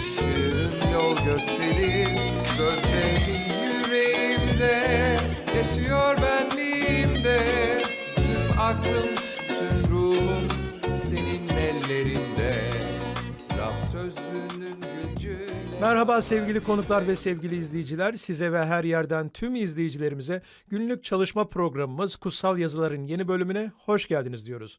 ışığın yol gösterir Sözlerin yüreğimde yaşıyor benliğimde Tüm aklım, tüm ruhum senin ellerinde Rab sözünün gücüyle Merhaba sevgili konuklar ve sevgili izleyiciler. Size ve her yerden tüm izleyicilerimize günlük çalışma programımız Kutsal Yazıların yeni bölümüne hoş geldiniz diyoruz.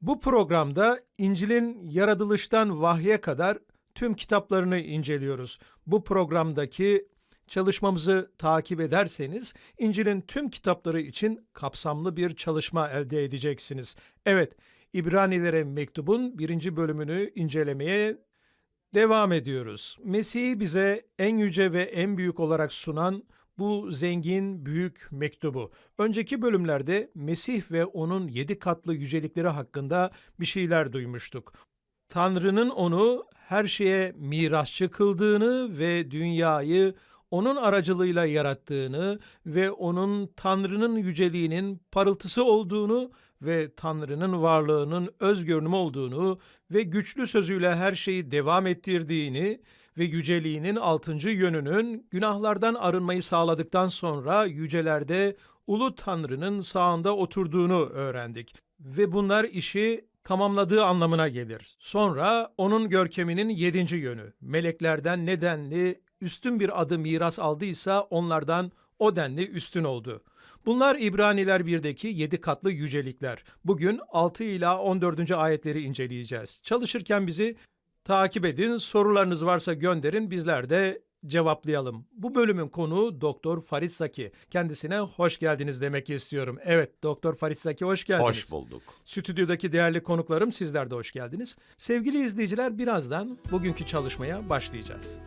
Bu programda İncil'in yaratılıştan vahye kadar tüm kitaplarını inceliyoruz. Bu programdaki çalışmamızı takip ederseniz İncil'in tüm kitapları için kapsamlı bir çalışma elde edeceksiniz. Evet, İbranilere mektubun birinci bölümünü incelemeye Devam ediyoruz. Mesih'i bize en yüce ve en büyük olarak sunan bu zengin büyük mektubu. Önceki bölümlerde Mesih ve onun yedi katlı yücelikleri hakkında bir şeyler duymuştuk. Tanrı'nın onu her şeye mirasçı kıldığını ve dünyayı onun aracılığıyla yarattığını ve onun Tanrı'nın yüceliğinin parıltısı olduğunu ve Tanrı'nın varlığının öz görünümü olduğunu ve güçlü sözüyle her şeyi devam ettirdiğini ve yüceliğinin altıncı yönünün günahlardan arınmayı sağladıktan sonra yücelerde Ulu Tanrı'nın sağında oturduğunu öğrendik. Ve bunlar işi tamamladığı anlamına gelir. Sonra onun görkeminin yedinci yönü, meleklerden nedenli üstün bir adı miras aldıysa onlardan o denli üstün oldu. Bunlar İbraniler 1'deki 7 katlı yücelikler. Bugün 6 ila 14. ayetleri inceleyeceğiz. Çalışırken bizi takip edin, sorularınız varsa gönderin, bizler de cevaplayalım. Bu bölümün konuğu Doktor Farid Saki. Kendisine hoş geldiniz demek istiyorum. Evet, Doktor Farid Saki hoş geldiniz. Hoş bulduk. Stüdyodaki değerli konuklarım sizler de hoş geldiniz. Sevgili izleyiciler birazdan bugünkü çalışmaya başlayacağız.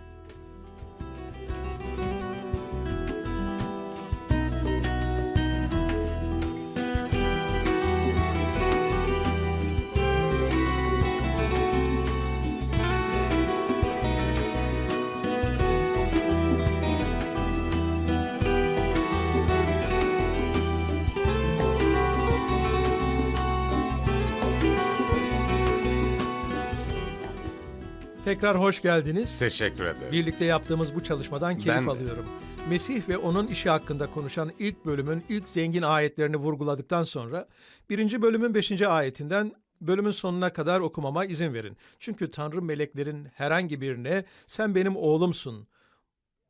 Tekrar hoş geldiniz. Teşekkür ederim. Birlikte yaptığımız bu çalışmadan keyif Ben de. alıyorum. Mesih ve onun işi hakkında konuşan ilk bölümün ilk zengin ayetlerini vurguladıktan sonra birinci bölümün beşinci ayetinden bölümün sonuna kadar okumama izin verin. Çünkü Tanrı meleklerin herhangi birine sen benim oğlumsun,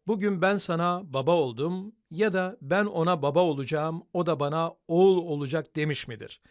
bugün ben sana baba oldum ya da ben ona baba olacağım, o da bana oğul olacak demiş midir?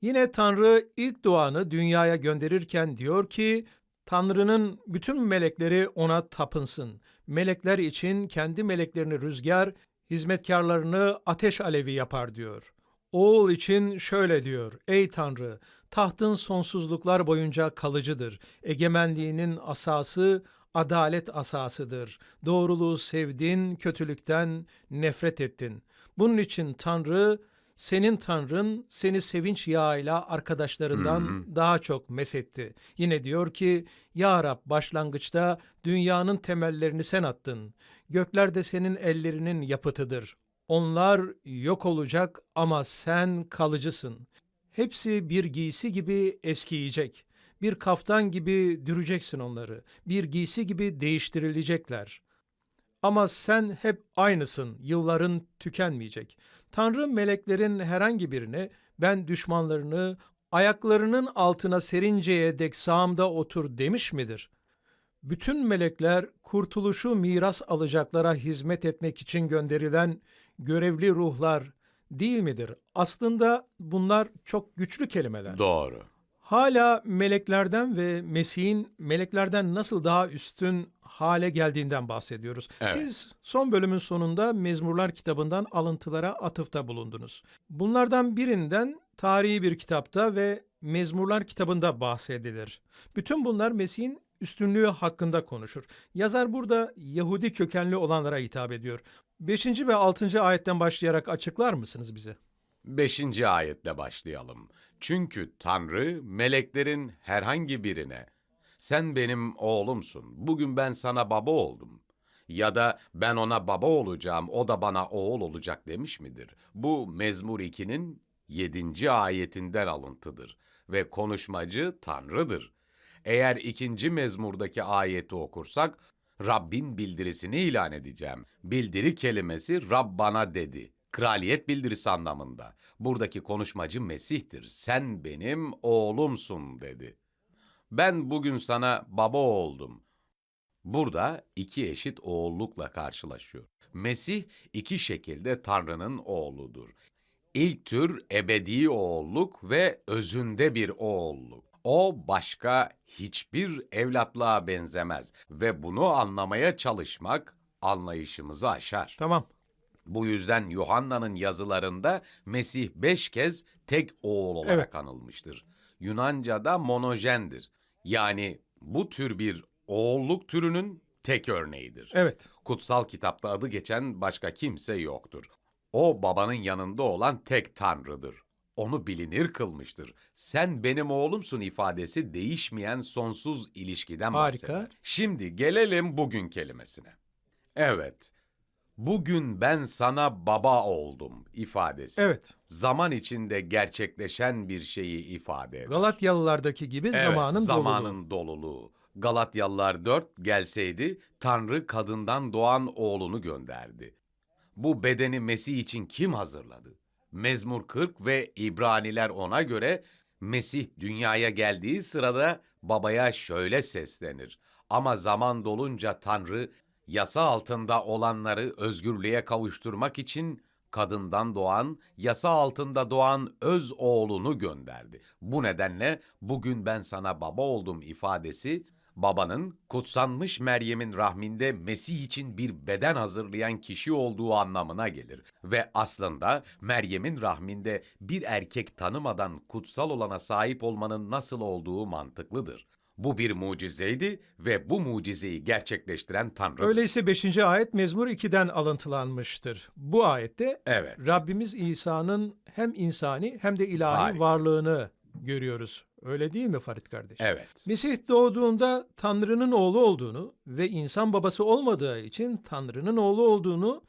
Yine Tanrı ilk duanı dünyaya gönderirken diyor ki, Tanrı'nın bütün melekleri ona tapınsın. Melekler için kendi meleklerini rüzgar, hizmetkarlarını ateş alevi yapar diyor. Oğul için şöyle diyor. Ey Tanrı, tahtın sonsuzluklar boyunca kalıcıdır. Egemenliğinin asası adalet asasıdır. Doğruluğu sevdin, kötülükten nefret ettin. Bunun için Tanrı senin Tanrın seni sevinç yağıyla arkadaşlarından daha çok mesetti. Yine diyor ki, Ya Rab başlangıçta dünyanın temellerini sen attın. Gökler de senin ellerinin yapıtıdır. Onlar yok olacak ama sen kalıcısın. Hepsi bir giysi gibi eskiyecek. Bir kaftan gibi düreceksin onları. Bir giysi gibi değiştirilecekler. Ama sen hep aynısın, yılların tükenmeyecek. Tanrı meleklerin herhangi birine ben düşmanlarını ayaklarının altına serinceye dek sağımda otur demiş midir? Bütün melekler kurtuluşu miras alacaklara hizmet etmek için gönderilen görevli ruhlar değil midir? Aslında bunlar çok güçlü kelimeler. Doğru. Hala meleklerden ve Mesih'in meleklerden nasıl daha üstün hale geldiğinden bahsediyoruz. Evet. Siz son bölümün sonunda Mezmurlar kitabından alıntılara atıfta bulundunuz. Bunlardan birinden tarihi bir kitapta ve Mezmurlar kitabında bahsedilir. Bütün bunlar Mesih'in üstünlüğü hakkında konuşur. Yazar burada Yahudi kökenli olanlara hitap ediyor. 5. ve 6. ayetten başlayarak açıklar mısınız bize? Beşinci ayetle başlayalım. Çünkü Tanrı meleklerin herhangi birine sen benim oğlumsun, bugün ben sana baba oldum ya da ben ona baba olacağım, o da bana oğul olacak demiş midir? Bu Mezmur 2'nin 7. ayetinden alıntıdır ve konuşmacı Tanrı'dır. Eğer ikinci mezmurdaki ayeti okursak, Rabbin bildirisini ilan edeceğim. Bildiri kelimesi Rab bana dedi. Kraliyet bildirisi anlamında. Buradaki konuşmacı Mesih'tir. Sen benim oğlumsun dedi. Ben bugün sana baba oldum. Burada iki eşit oğullukla karşılaşıyor. Mesih iki şekilde Tanrı'nın oğludur. İlk tür ebedi oğulluk ve özünde bir oğulluk. O başka hiçbir evlatlığa benzemez ve bunu anlamaya çalışmak anlayışımızı aşar. Tamam. Bu yüzden Yuhanna'nın yazılarında Mesih beş kez tek oğul olarak Evet. anılmıştır. Yunanca'da monojendir. Yani bu tür bir oğulluk türünün tek örneğidir. Evet. Kutsal kitapta adı geçen başka kimse yoktur. O babanın yanında olan tek tanrıdır. Onu bilinir kılmıştır. Sen benim oğlumsun ifadesi değişmeyen sonsuz ilişkiden Harika. bahseder. Şimdi gelelim bugün kelimesine. Evet, bugün ben sana baba oldum ifadesi. Evet. Zaman içinde gerçekleşen bir şeyi ifade eder. Galatyalılardaki gibi Evet, zamanın, zamanın doluluğu. Galatyalılar 4 gelseydi Tanrı kadından doğan oğlunu gönderdi. Bu bedeni Mesih için kim hazırladı? Mezmur 40 ve İbraniler ona göre Mesih dünyaya geldiği sırada babaya şöyle seslenir. Ama zaman dolunca Tanrı yasa altında olanları özgürlüğe kavuşturmak için kadından doğan, yasa altında doğan öz oğlunu gönderdi. Bu nedenle bugün ben sana baba oldum ifadesi babanın kutsanmış Meryem'in rahminde Mesih için bir beden hazırlayan kişi olduğu anlamına gelir ve aslında Meryem'in rahminde bir erkek tanımadan kutsal olana sahip olmanın nasıl olduğu mantıklıdır. Bu bir mucizeydi ve bu mucizeyi gerçekleştiren Tanrı. Öyleyse 5. ayet Mezmur 2'den alıntılanmıştır. Bu ayette Evet. Rabbimiz İsa'nın hem insani hem de ilahi Harika. varlığını görüyoruz. Öyle değil mi Farid kardeş? Evet. Mesih doğduğunda Tanrı'nın oğlu olduğunu ve insan babası olmadığı için Tanrı'nın oğlu olduğunu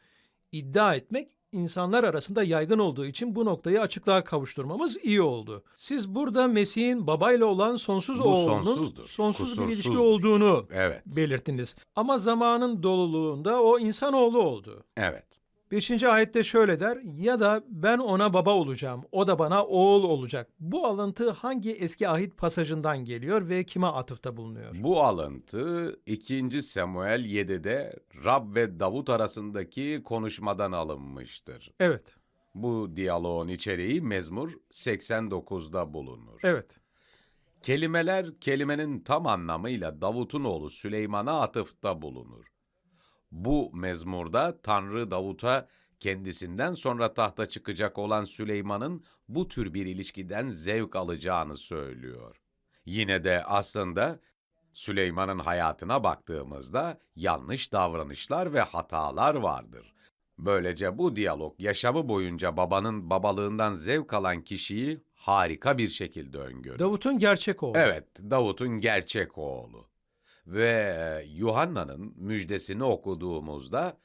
iddia etmek insanlar arasında yaygın olduğu için bu noktayı açıklığa kavuşturmamız iyi oldu. Siz burada Mesih'in babayla olan sonsuz Bu oğlunun sonsuzdur, sonsuz bir ilişki olduğunu Evet. belirttiniz. Ama zamanın doluluğunda o insanoğlu oldu. Evet. Beşinci ayette şöyle der, ya da ben ona baba olacağım, o da bana oğul olacak. Bu alıntı hangi eski ahit pasajından geliyor ve kime atıfta bulunuyor? Bu alıntı 2. Samuel 7'de Rab ve Davut arasındaki konuşmadan alınmıştır. Evet, Bu diyaloğun içeriği Mezmur 89'da bulunur. evet. Kelimeler kelimenin tam anlamıyla Davut'un oğlu Süleyman'a atıfta bulunur. Bu mezmurda Tanrı Davut'a kendisinden sonra tahta çıkacak olan Süleyman'ın bu tür bir ilişkiden zevk alacağını söylüyor. Yine de aslında Süleyman'ın hayatına baktığımızda yanlış davranışlar ve hatalar vardır. Böylece bu diyalog yaşamı boyunca babanın babalığından zevk alan kişiyi harika bir şekilde öngörür. Davut'un gerçek oğlu. Evet, Davut'un gerçek oğlu. Ve Yuhanna'nın müjdesini okuduğumuzda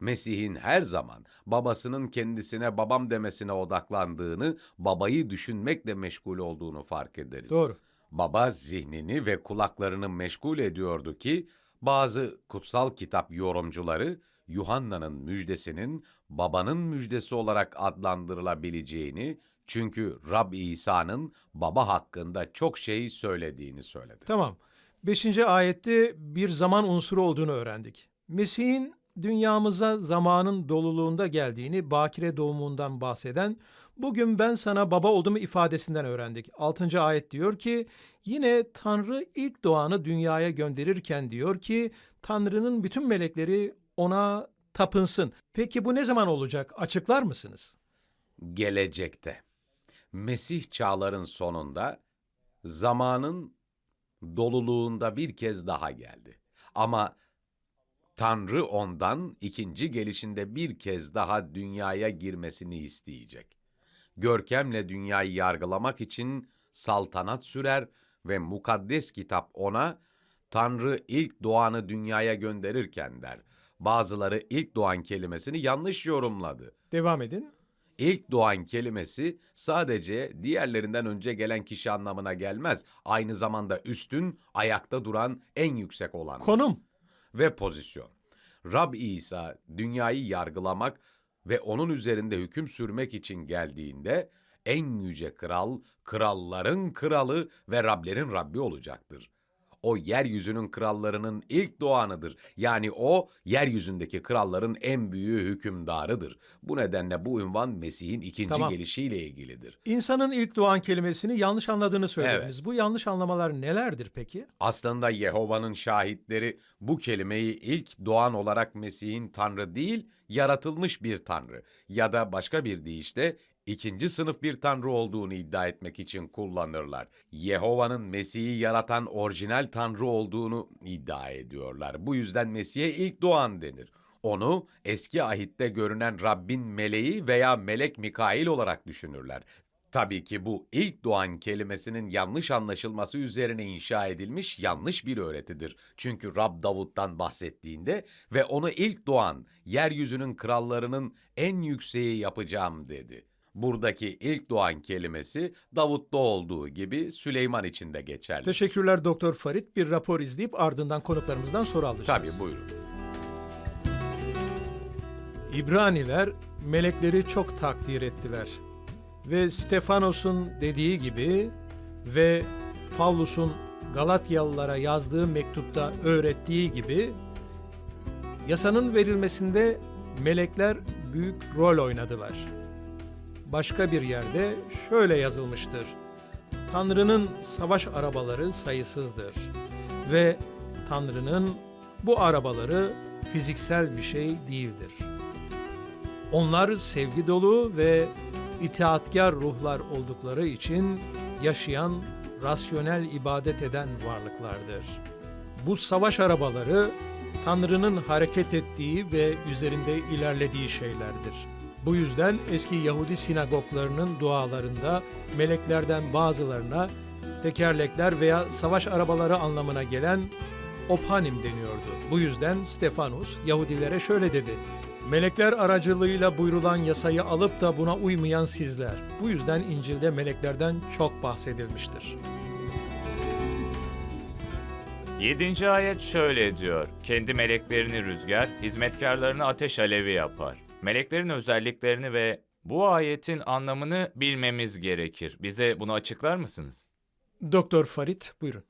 Mesih'in her zaman babasının kendisine babam demesine odaklandığını, babayı düşünmekle meşgul olduğunu fark ederiz. Doğru. Baba zihnini ve kulaklarını meşgul ediyordu ki bazı kutsal kitap yorumcuları Yuhanna'nın müjdesinin babanın müjdesi olarak adlandırılabileceğini çünkü Rab İsa'nın baba hakkında çok şey söylediğini söyledi. Tamam. Beşinci ayette bir zaman unsuru olduğunu öğrendik. Mesih'in dünyamıza zamanın doluluğunda geldiğini, bakire doğumundan bahseden, bugün ben sana baba oldum ifadesinden öğrendik. Altıncı ayet diyor ki, yine Tanrı ilk doğanı dünyaya gönderirken diyor ki, Tanrı'nın bütün melekleri ona tapınsın. Peki bu ne zaman olacak? Açıklar mısınız? Gelecekte. Mesih çağların sonunda zamanın doluluğunda bir kez daha geldi. Ama Tanrı ondan ikinci gelişinde bir kez daha dünyaya girmesini isteyecek. Görkemle dünyayı yargılamak için saltanat sürer ve mukaddes kitap ona Tanrı ilk doğanı dünyaya gönderirken der. Bazıları ilk doğan kelimesini yanlış yorumladı. Devam edin. İlk doğan kelimesi sadece diğerlerinden önce gelen kişi anlamına gelmez. Aynı zamanda üstün, ayakta duran, en yüksek olan Konum. ve pozisyon. Rab İsa dünyayı yargılamak ve onun üzerinde hüküm sürmek için geldiğinde en yüce kral, kralların kralı ve Rablerin Rabbi olacaktır. O yeryüzünün krallarının ilk doğanıdır. Yani o yeryüzündeki kralların en büyüğü hükümdarıdır. Bu nedenle bu ünvan Mesih'in ikinci Tamam. gelişiyle ilgilidir. İnsanın ilk doğan kelimesini yanlış anladığını söylediniz. Bu yanlış anlamalar nelerdir peki? Aslında Yehova'nın şahitleri bu kelimeyi ilk doğan olarak Mesih'in Tanrı değil, yaratılmış bir Tanrı ya da başka bir deyişle ikinci sınıf bir Tanrı olduğunu iddia etmek için kullanırlar. Yehova'nın Mesih'i yaratan orijinal Tanrı olduğunu iddia ediyorlar. Bu yüzden Mesih'e ilk doğan denir. Onu eski ahitte görünen Rabbin meleği veya melek Mikail olarak düşünürler. Tabii ki bu ilk doğan kelimesinin yanlış anlaşılması üzerine inşa edilmiş yanlış bir öğretidir. Çünkü Rab Davut'tan bahsettiğinde ve onu ilk doğan yeryüzünün krallarının en yükseği yapacağım dedi. Buradaki ilk doğan kelimesi Davut'ta olduğu gibi Süleyman için de geçerli. Teşekkürler Doktor Farit. Bir rapor izleyip ardından konuklarımızdan soru alacağız. Tabii buyurun. İbraniler melekleri çok takdir ettiler. Ve Stefanos'un dediği gibi ve Pavlus'un Galatyalılara yazdığı mektupta öğrettiği gibi yasanın verilmesinde melekler büyük rol oynadılar. Başka bir yerde şöyle yazılmıştır. Tanrı'nın savaş arabaları sayısızdır ve Tanrı'nın bu arabaları fiziksel bir şey değildir. Onlar sevgi dolu ve itaatkar ruhlar oldukları için yaşayan, rasyonel ibadet eden varlıklardır. Bu savaş arabaları Tanrı'nın hareket ettiği ve üzerinde ilerlediği şeylerdir. Bu yüzden eski Yahudi sinagoglarının dualarında meleklerden bazılarına tekerlekler veya savaş arabaları anlamına gelen Ophanim deniyordu. Bu yüzden Stefanus Yahudilere şöyle dedi. Melekler aracılığıyla buyrulan yasayı alıp da buna uymayan sizler. Bu yüzden İncil'de meleklerden çok bahsedilmiştir. 7. ayet şöyle diyor. Kendi meleklerini rüzgar, hizmetkarlarını ateş alevi yapar. Meleklerin özelliklerini ve bu ayetin anlamını bilmemiz gerekir. Bize bunu açıklar mısınız? Doktor Farit buyurun.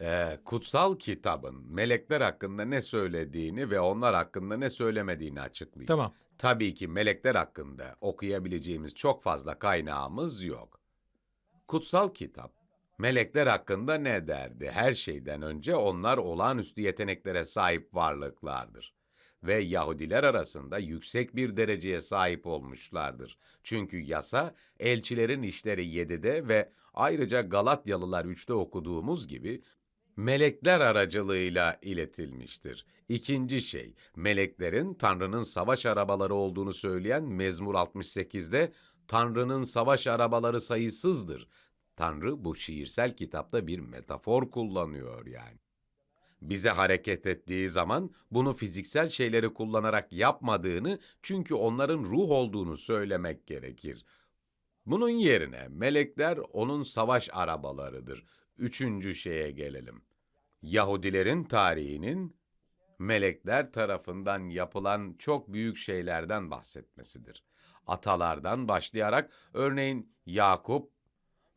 Ee, kutsal kitabın melekler hakkında ne söylediğini ve onlar hakkında ne söylemediğini açıklayayım. Tamam. Tabii ki melekler hakkında okuyabileceğimiz çok fazla kaynağımız yok. Kutsal kitap, melekler hakkında ne derdi? Her şeyden önce onlar olağanüstü yeteneklere sahip varlıklardır. Ve Yahudiler arasında yüksek bir dereceye sahip olmuşlardır. Çünkü yasa, elçilerin işleri 7'de ve ayrıca Galatyalılar 3'te okuduğumuz gibi melekler aracılığıyla iletilmiştir. İkinci şey, meleklerin Tanrı'nın savaş arabaları olduğunu söyleyen Mezmur 68'de Tanrı'nın savaş arabaları sayısızdır. Tanrı bu şiirsel kitapta bir metafor kullanıyor yani. Bize hareket ettiği zaman bunu fiziksel şeyleri kullanarak yapmadığını çünkü onların ruh olduğunu söylemek gerekir. Bunun yerine melekler onun savaş arabalarıdır. Üçüncü şeye gelelim. Yahudilerin tarihinin melekler tarafından yapılan çok büyük şeylerden bahsetmesidir. Atalardan başlayarak örneğin Yakup,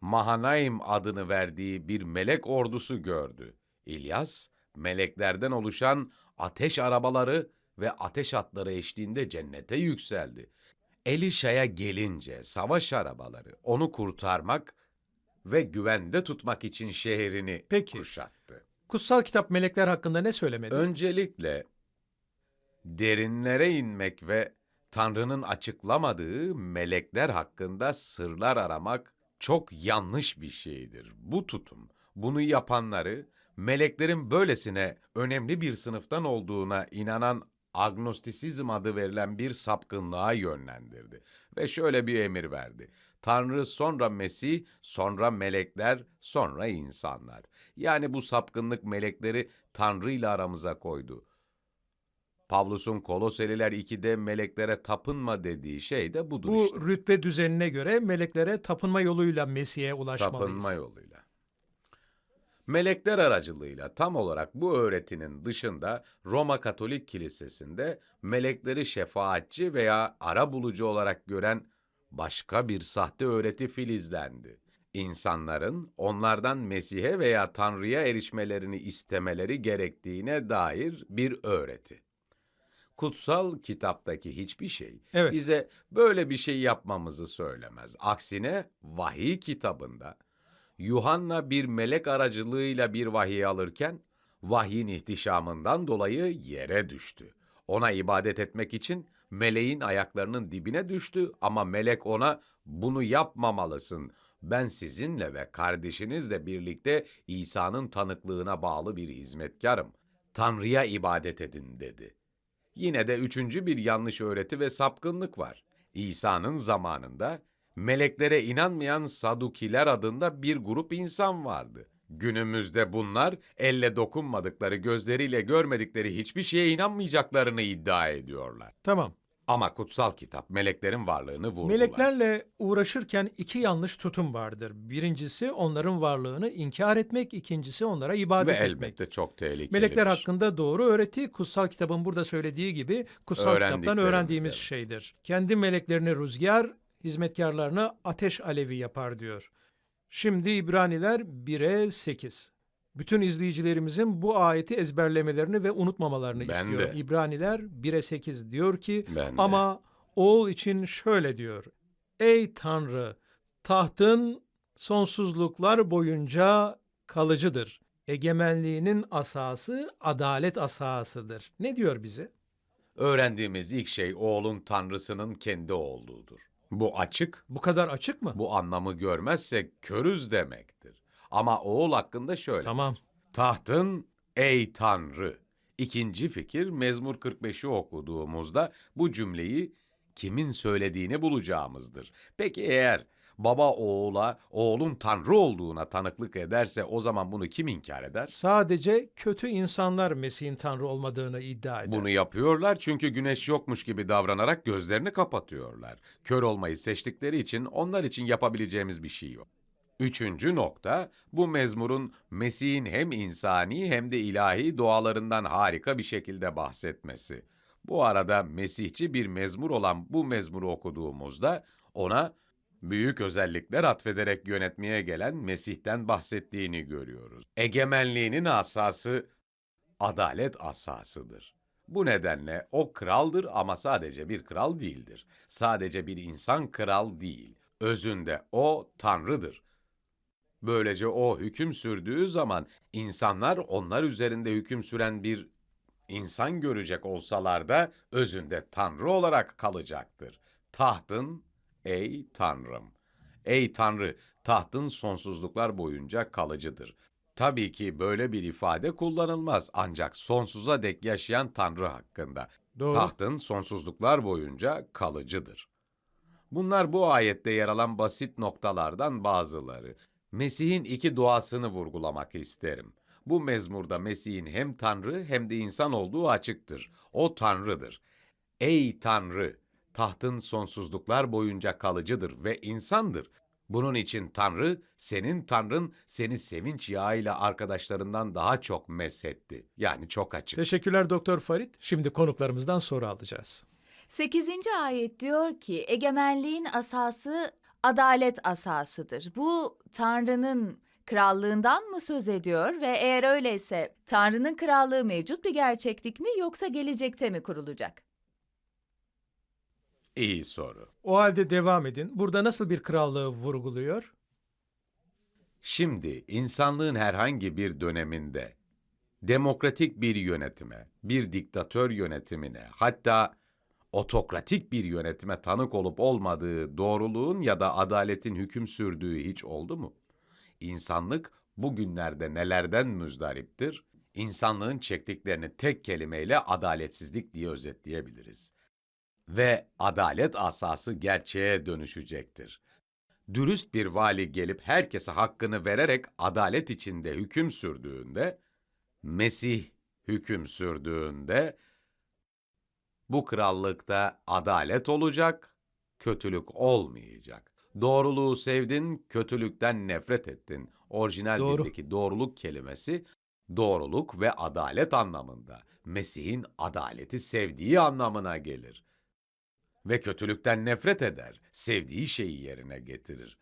Mahanaim adını verdiği bir melek ordusu gördü. İlyas, meleklerden oluşan ateş arabaları ve ateş atları eşliğinde cennete yükseldi. Elişa'ya gelince savaş arabaları onu kurtarmak ve güvende tutmak için şehrini Peki. kuşattı. Kutsal kitap melekler hakkında ne söylemedi? Öncelikle derinlere inmek ve Tanrı'nın açıklamadığı melekler hakkında sırlar aramak çok yanlış bir şeydir. Bu tutum, bunu yapanları meleklerin böylesine önemli bir sınıftan olduğuna inanan agnostisizm adı verilen bir sapkınlığa yönlendirdi ve şöyle bir emir verdi. Tanrı sonra Mesih, sonra melekler, sonra insanlar. Yani bu sapkınlık melekleri Tanrı ile aramıza koydu. Pavlus'un Koloseliler 2'de meleklere tapınma dediği şey de budur Bu işte. rütbe düzenine göre meleklere tapınma yoluyla Mesih'e ulaşmalıyız. Tapınma yoluyla. Melekler aracılığıyla tam olarak bu öğretinin dışında Roma Katolik Kilisesi'nde melekleri şefaatçi veya ara bulucu olarak gören başka bir sahte öğreti filizlendi. İnsanların onlardan Mesih'e veya Tanrı'ya erişmelerini istemeleri gerektiğine dair bir öğreti. Kutsal kitaptaki hiçbir şey Evet. bize böyle bir şey yapmamızı söylemez. Aksine vahiy kitabında Yuhanna bir melek aracılığıyla bir vahiy alırken vahyin ihtişamından dolayı yere düştü. Ona ibadet etmek için meleğin ayaklarının dibine düştü ama melek ona bunu yapmamalısın. Ben sizinle ve kardeşinizle birlikte İsa'nın tanıklığına bağlı bir hizmetkarım. Tanrı'ya ibadet edin dedi. Yine de üçüncü bir yanlış öğreti ve sapkınlık var. İsa'nın zamanında meleklere inanmayan Sadukiler adında bir grup insan vardı. Günümüzde bunlar elle dokunmadıkları, gözleriyle görmedikleri hiçbir şeye inanmayacaklarını iddia ediyorlar. Tamam. Ama kutsal kitap meleklerin varlığını vurgular. Meleklerle uğraşırken iki yanlış tutum vardır. Birincisi onların varlığını inkar etmek, ikincisi onlara ve ibadet etmek. elbette çok tehlikelidir. Melekler hakkında doğru öğreti kutsal kitabın burada söylediği gibi kutsal kitaptan öğrendiğimiz şeydir. Kendi meleklerini rüzgar, hizmetkarlarını ateş alevi yapar diyor. Şimdi İbraniler 1'e 8. Bütün izleyicilerimizin bu ayeti ezberlemelerini ve unutmamalarını Ben istiyorum. de. İbraniler 1'e 8 diyor ki Ben de. ama oğul için şöyle diyor. Ey Tanrı tahtın sonsuzluklar boyunca kalıcıdır. Egemenliğinin asası adalet asasıdır. Ne diyor bize? Öğrendiğimiz ilk şey oğlun tanrısının kendi olduğudur. Bu açık, Bu kadar açık mı? bu anlamı görmezsek körüz demektir. Ama oğul hakkında şöyle. Tamam. Tahtın ey Tanrı. İkinci fikir Mezmur 45'i okuduğumuzda bu cümleyi kimin söylediğini bulacağımızdır. Peki eğer baba oğula oğlun Tanrı olduğuna tanıklık ederse o zaman bunu kim inkar eder? Sadece kötü insanlar Mesih'in Tanrı olmadığını iddia eder. Bunu yapıyorlar çünkü güneş yokmuş gibi davranarak gözlerini kapatıyorlar. Kör olmayı seçtikleri için onlar için yapabileceğimiz bir şey yok. Üçüncü nokta, bu mezmurun Mesih'in hem insani hem de ilahi doğalarından harika bir şekilde bahsetmesi. Bu arada Mesihçi bir mezmur olan bu mezmuru okuduğumuzda ona büyük özellikler atfederek yönetmeye gelen Mesih'ten bahsettiğini görüyoruz. Egemenliğinin asası adalet asasıdır. Bu nedenle o kraldır ama sadece bir kral değildir. Sadece bir insan kral değil. Özünde o tanrıdır. Böylece o hüküm sürdüğü zaman insanlar onlar üzerinde hüküm süren bir insan görecek olsalar da özünde tanrı olarak kalacaktır. Tahtın ey tanrım. Ey tanrı, tahtın sonsuzluklar boyunca kalıcıdır. Tabii ki böyle bir ifade kullanılmaz ancak sonsuza dek yaşayan Tanrı hakkında. Doğru. Tahtın sonsuzluklar boyunca kalıcıdır. Bunlar bu ayette yer alan basit noktalardan bazıları. Mesih'in iki doğasını vurgulamak isterim. Bu mezmurda Mesih'in hem Tanrı hem de insan olduğu açıktır. O Tanrı'dır. Ey Tanrı! Tahtın sonsuzluklar boyunca kalıcıdır ve insandır. Bunun için Tanrı, senin Tanrın seni sevinç yağıyla arkadaşlarından daha çok meshetti. Yani çok açık. Teşekkürler Doktor Farid. Şimdi konuklarımızdan soru alacağız. 8. ayet diyor ki egemenliğin asası adalet asasıdır. Bu Tanrı'nın krallığından mı söz ediyor ve eğer öyleyse Tanrı'nın krallığı mevcut bir gerçeklik mi yoksa gelecekte mi kurulacak? İyi soru. O halde devam edin. Burada nasıl bir krallığı vurguluyor? Şimdi insanlığın herhangi bir döneminde demokratik bir yönetime, bir diktatör yönetimine, hatta otokratik bir yönetime tanık olup olmadığı, doğruluğun ya da adaletin hüküm sürdüğü hiç oldu mu? İnsanlık bugünlerde nelerden müzdariptir? İnsanlığın çektiklerini tek kelimeyle adaletsizlik diye özetleyebiliriz. Ve adalet asası gerçeğe dönüşecektir. Dürüst bir vali gelip herkese hakkını vererek adalet içinde hüküm sürdüğünde, Mesih hüküm sürdüğünde, bu krallıkta adalet olacak, kötülük olmayacak. Doğruluğu sevdin, kötülükten nefret ettin. Orijinal Doğru. dildeki doğruluk kelimesi doğruluk ve adalet anlamında. Mesih'in adaleti sevdiği anlamına gelir. Ve kötülükten nefret eder, sevdiği şeyi yerine getirir.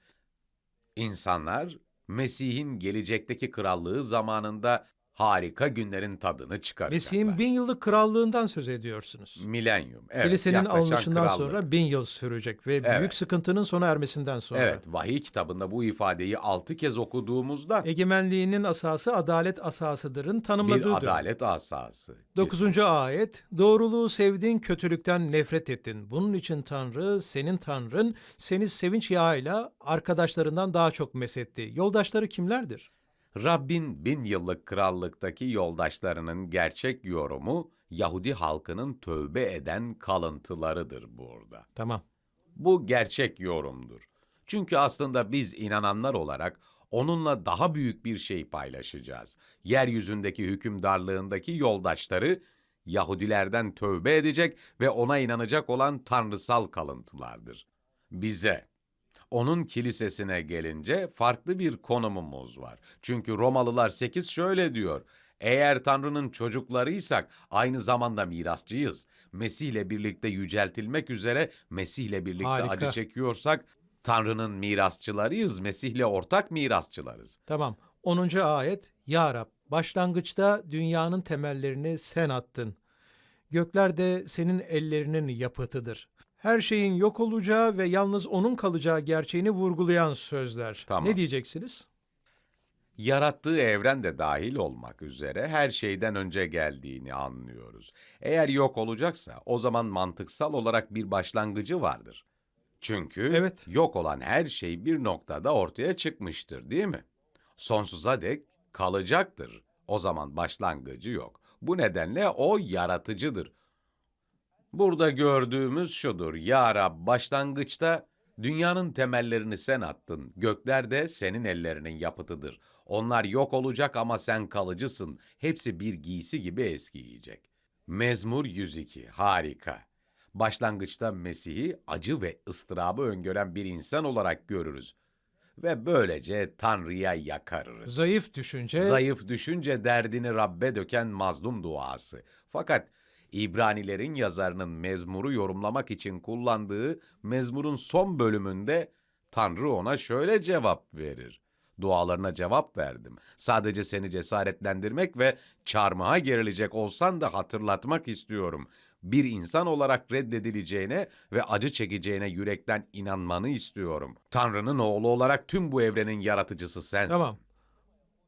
İnsanlar Mesih'in gelecekteki krallığı zamanında harika günlerin tadını çıkaracaklar. Mesih'in bin yıllık krallığından söz ediyorsunuz. Milenyum. Evet, Kilisenin yaklaşan alınışından krallık. sonra bin yıl sürecek ve büyük sıkıntının sona ermesinden sonra. Evet, vahiy kitabında bu ifadeyi altı kez okuduğumuzda Egemenliğinin asası adalet asasıdırın tanımladığı bir dönem. adalet asası. 9. ayet Doğruluğu sevdin, kötülükten nefret ettin. Bunun için Tanrı, senin Tanrın, seni sevinç yağıyla arkadaşlarından daha çok mesetti. Yoldaşları kimlerdir? Rabbin bin yıllık krallıktaki yoldaşlarının gerçek yorumu Yahudi halkının tövbe eden kalıntılarıdır burada. Tamam. Bu gerçek yorumdur. Çünkü aslında biz inananlar olarak onunla daha büyük bir şey paylaşacağız. Yeryüzündeki hükümdarlığındaki yoldaşları Yahudilerden tövbe edecek ve ona inanacak olan tanrısal kalıntılardır. Bize, onun kilisesine gelince farklı bir konumumuz var. Çünkü Romalılar 8 şöyle diyor. Eğer Tanrı'nın çocuklarıysak aynı zamanda mirasçıyız. Mesih ile birlikte yüceltilmek üzere Mesih ile birlikte Harika. acı çekiyorsak Tanrı'nın mirasçılarıyız. Mesih ile ortak mirasçılarız. Tamam. 10. ayet Ya Rab, başlangıçta dünyanın temellerini sen attın. Gökler de senin ellerinin yapıtıdır. Her şeyin yok olacağı ve yalnız onun kalacağı gerçeğini vurgulayan sözler. Tamam. Ne diyeceksiniz? Yarattığı evren de dahil olmak üzere her şeyden önce geldiğini anlıyoruz. Eğer yok olacaksa o zaman mantıksal olarak bir başlangıcı vardır. Çünkü Evet. yok olan her şey bir noktada ortaya çıkmıştır değil mi? Sonsuza dek kalacaktır. O zaman başlangıcı yok. Bu nedenle o yaratıcıdır. Burada gördüğümüz şudur. Ya Rab başlangıçta dünyanın temellerini sen attın. Gökler de senin ellerinin yapıtıdır. Onlar yok olacak ama sen kalıcısın. Hepsi bir giysi gibi eskiyecek. Mezmur 102 harika. Başlangıçta Mesih'i acı ve ıstırabı öngören bir insan olarak görürüz. Ve böylece Tanrı'ya yakarırız. Zayıf düşünce Zayıf düşünce derdini Rabbe döken mazlum duası. Fakat İbranilerin yazarının mezmuru yorumlamak için kullandığı mezmurun son bölümünde Tanrı ona şöyle cevap verir. Dualarına cevap verdim. Sadece seni cesaretlendirmek ve çarmıha gerilecek olsan da hatırlatmak istiyorum. Bir insan olarak reddedileceğine ve acı çekeceğine yürekten inanmanı istiyorum. Tanrı'nın oğlu olarak tüm bu evrenin yaratıcısı sensin. Tamam.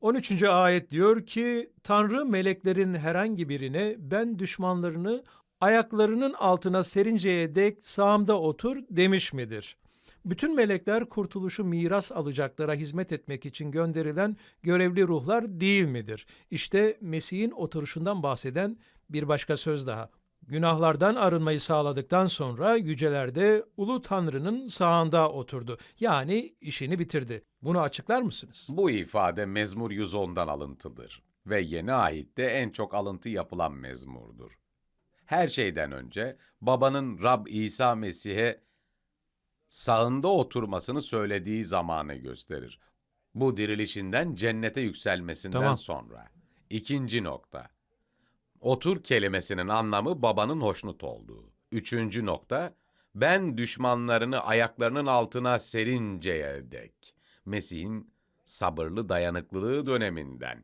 13. ayet diyor ki Tanrı meleklerin herhangi birine ben düşmanlarını ayaklarının altına serinceye dek sağımda otur demiş midir? Bütün melekler kurtuluşu miras alacaklara hizmet etmek için gönderilen görevli ruhlar değil midir? İşte Mesih'in oturuşundan bahseden bir başka söz daha. Günahlardan arınmayı sağladıktan sonra yücelerde Ulu Tanrı'nın sağında oturdu. Yani işini bitirdi. Bunu açıklar mısınız? Bu ifade Mezmur 110'dan alıntıdır ve yeni ahitte en çok alıntı yapılan mezmurdur. Her şeyden önce babanın Rab İsa Mesih'e sağında oturmasını söylediği zamanı gösterir. Bu dirilişinden cennete yükselmesinden Tamam. sonra. İkinci nokta. Otur kelimesinin anlamı babanın hoşnut olduğu. Üçüncü nokta, ben düşmanlarını ayaklarının altına serinceye dek. Mesih'in sabırlı dayanıklılığı döneminden,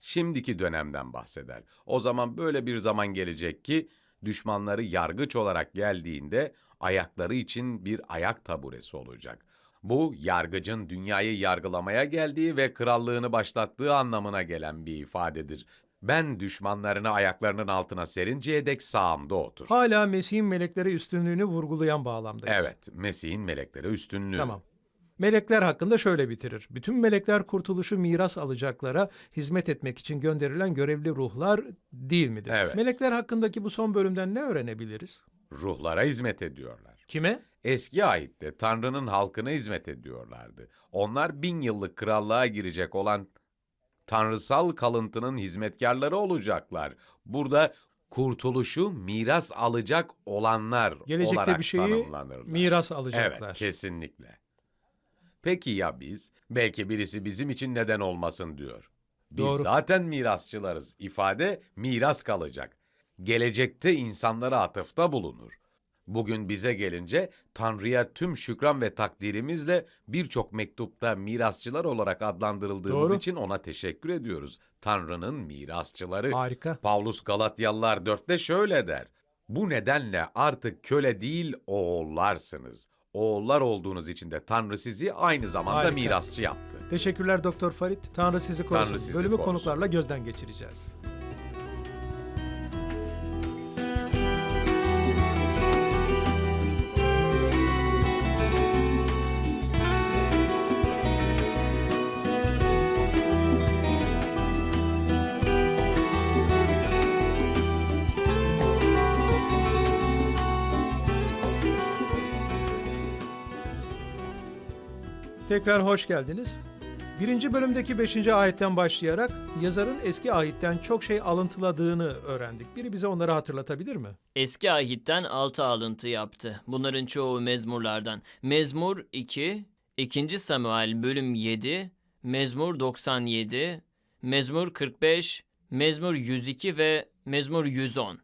şimdiki dönemden bahseder. O zaman böyle bir zaman gelecek ki düşmanları yargıç olarak geldiğinde ayakları için bir ayak taburesi olacak. Bu yargıcın dünyayı yargılamaya geldiği ve krallığını başlattığı anlamına gelen bir ifadedir. Ben düşmanlarını ayaklarının altına serinceye dek sağımda otur. Hala Mesih'in meleklere üstünlüğünü vurgulayan bağlamdayız. Evet, Mesih'in meleklere üstünlüğü. Tamam. Melekler hakkında şöyle bitirir. Bütün melekler kurtuluşu miras alacaklara hizmet etmek için gönderilen görevli ruhlar değil midir? Evet. Melekler hakkındaki bu son bölümden ne öğrenebiliriz? Ruhlara hizmet ediyorlar. Kime? Eski ahitte Tanrı'nın halkına hizmet ediyorlardı. Onlar bin yıllık krallığa girecek olan tanrısal kalıntının hizmetkarları olacaklar. Burada kurtuluşu miras alacak olanlar Gelecekte olarak bir şeyi tanımlanırlar. miras alacaklar. Evet, kesinlikle. Peki ya biz? Belki birisi bizim için neden olmasın diyor. Biz Doğru. zaten mirasçılarız. İfade miras kalacak. Gelecekte insanlara atıfta bulunur. Bugün bize gelince Tanrı'ya tüm şükran ve takdirimizle birçok mektupta mirasçılar olarak adlandırıldığımız Doğru. için ona teşekkür ediyoruz. Tanrı'nın mirasçıları. Harika. Pavlus Galatyalılar 4'te şöyle der. Bu nedenle artık köle değil oğullarsınız. Oğullar olduğunuz için de Tanrı sizi aynı zamanda Harika. mirasçı yaptı. Teşekkürler Doktor Farit. Tanrı sizi korusun. Tanrı sizi Bölümü korusun. konuklarla gözden geçireceğiz. Tekrar hoş geldiniz. Birinci bölümdeki beşinci ayetten başlayarak yazarın eski ayetten çok şey alıntıladığını öğrendik. Biri bize onları hatırlatabilir mi? Eski ahitten altı alıntı yaptı. Bunların çoğu mezmurlardan. Mezmur 2, 2. Samuel bölüm 7, Mezmur 97, Mezmur 45, Mezmur 102 ve Mezmur 110.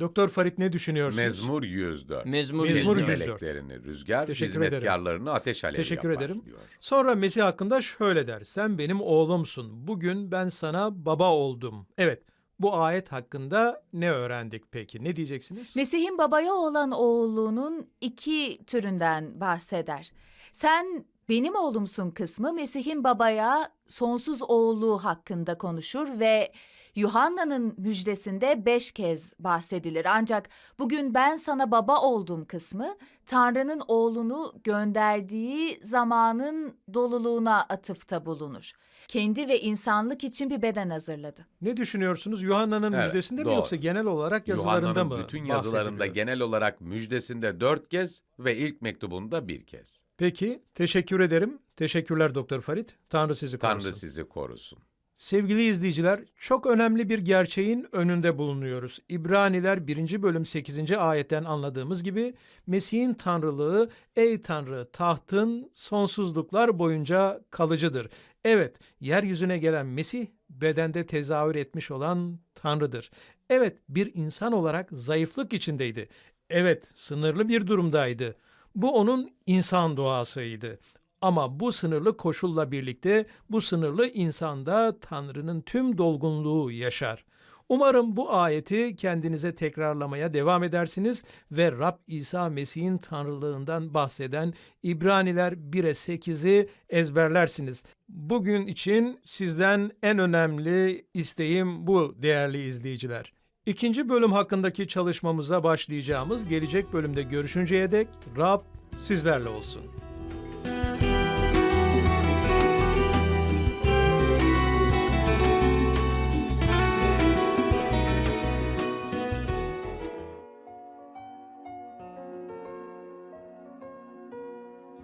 Doktor Farit ne düşünüyorsunuz? Mezmur 104. Mezmur, Mezmur Kendi 104. 104. meleklerini rüzgar, Teşekkür ederim. hizmetkarlarını ateş alevi Teşekkür yapar ederim. diyor. Sonra Mesih hakkında şöyle der. Sen benim oğlumsun. Bugün ben sana baba oldum. Evet. Bu ayet hakkında ne öğrendik peki? Ne diyeceksiniz? Mesih'in babaya olan oğlunun iki türünden bahseder. Sen benim oğlumsun kısmı Mesih'in babaya sonsuz oğlu hakkında konuşur ve Yuhanna'nın müjdesinde beş kez bahsedilir. Ancak bugün ben sana baba oldum kısmı Tanrı'nın oğlunu gönderdiği zamanın doluluğuna atıfta bulunur. Kendi ve insanlık için bir beden hazırladı. Ne düşünüyorsunuz? Yuhanna'nın Evet, müjdesinde mi doğru. yoksa genel olarak yazılarında Yuhanna'nın mı bütün yazılarında genel olarak müjdesinde dört kez ve ilk mektubunda bir kez. Peki, teşekkür ederim. Teşekkürler Doktor Farit. Tanrı sizi korusun. Tanrı sizi korusun. Sevgili izleyiciler, çok önemli bir gerçeğin önünde bulunuyoruz. İbraniler 1. bölüm 8. ayetten anladığımız gibi Mesih'in tanrılığı, ey Tanrı tahtın sonsuzluklar boyunca kalıcıdır. Evet, yeryüzüne gelen Mesih bedende tezahür etmiş olan Tanrı'dır. Evet, bir insan olarak zayıflık içindeydi. Evet, sınırlı bir durumdaydı. Bu onun insan doğasıydı. Ama bu sınırlı koşulla birlikte bu sınırlı insanda Tanrı'nın tüm dolgunluğu yaşar. Umarım bu ayeti kendinize tekrarlamaya devam edersiniz ve Rab İsa Mesih'in tanrılığından bahseden İbraniler 1'e 8'i ezberlersiniz. Bugün için sizden en önemli isteğim bu değerli izleyiciler. İkinci bölüm hakkındaki çalışmamıza başlayacağımız gelecek bölümde görüşünceye dek Rab sizlerle olsun.